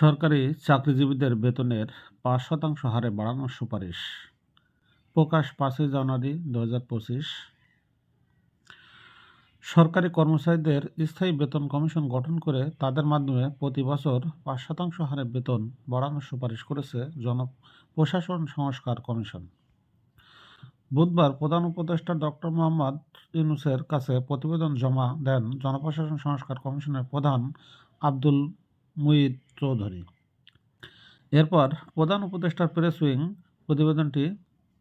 সরকারি চাকরিজীবীদের বেতনের পাঁচ শতাংশ হারে বাড়ানোর সুপারিশ। প্রকাশ পাঁচই জানুয়ারি দু পঁচিশ। সরকারি কর্মচারীদের স্থায়ী বেতন কমিশন গঠন করে তাদের মাধ্যমে প্রতি বছর পাঁচ শতাংশ হারে বেতন বাড়ানোর সুপারিশ করেছে জন প্রশাসন সংস্কার কমিশন। বুধবার প্রধান উপদেষ্টা ডক্টর মোহাম্মদ ইউনুসের কাছে প্রতিবেদন জমা দেন জনপ্রশাসন সংস্কার কমিশনের প্রধান আব্দুল মুইদ চৌধুরী। এরপর প্রধান উপদেষ্টার প্রেস উইং প্রতিবেদনটি,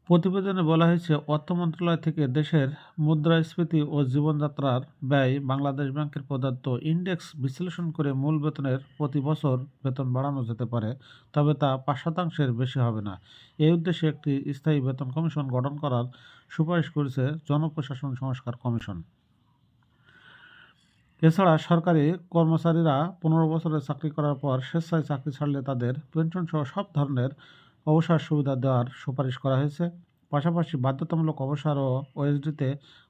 প্রতিবেদনে বলা হয়েছে, অর্থ মন্ত্রণালয় থেকে দেশের মুদ্রাস্ফীতি ও জীবনযাত্রার ব্যয় বাংলাদেশ ব্যাংকের প্রদত্ত ইন্ডেক্স বিশ্লেষণ করে মূল বেতনের প্রতি বছর বেতন বাড়ানো যেতে পারে, তবে তা পাঁচ শতাংশের বেশি হবে না। এই উদ্দেশ্যে একটি স্থায়ী বেতন কমিশন গঠন করার সুপারিশ করেছে জনপ্রশাসন সংস্কার কমিশন। এছাড়া সরকারি কর্মচারীরা পনেরো বছরের চাকরি করার পর স্বেচ্ছায় চাকরি ছাড়লে তাদের পেনশন সহ সব ধরনের অবসর সুবিধা দেওয়ার সুপারিশ করা হয়েছে। পাশাপাশি বাধ্যতামূলক অবসর ও ওএসডিতে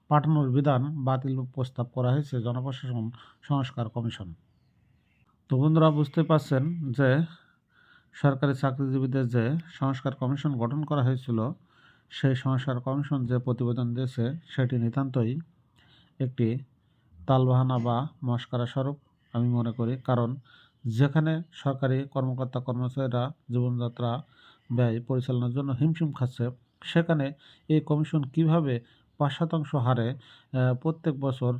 পাঠানোর বিধান বাতিল প্রস্তাব করা হয়েছে জনপ্রশাসন সংস্কার কমিশন। তো বন্ধুরা বুঝতে পারছেন যে সরকারি চাকরিজীবীদের যে সংস্কার কমিশন গঠন করা হয়েছিল, সেই সংস্কার কমিশন যে প্রতিবেদন দিয়েছে, সেটি নিতান্তই একটি তালবাহানা বা মস্কারা স্বরূপ আমি মনে করি। কারণ যেখানে সরকারি কর্মকর্তা, কর্মচারীরা জীবনযাত্রা ব্যয় পরিচালনার জন্য হিমশিম খাচ্ছে, সেখানে এই কমিশন কীভাবে পাঁচ শতাংশ হারে প্রত্যেক বছর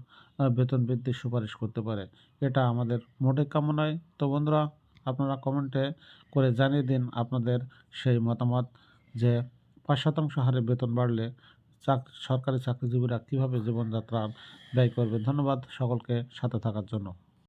বেতন বৃদ্ধির সুপারিশ করতে পারে, এটা আমাদের মোটে কাম্য নয়। তো বন্ধুরা, আপনারা কমেন্টে করে জানিয়ে দিন আপনাদের সেই মতামত যে পাঁচ শতাংশ হারে বেতন বাড়লে সরকারি চাকরিজীবীরা কীভাবে জীবনযাত্রা ব্যয় করবে? ধন্যবাদ সকলকে সাথে থাকার জন্য।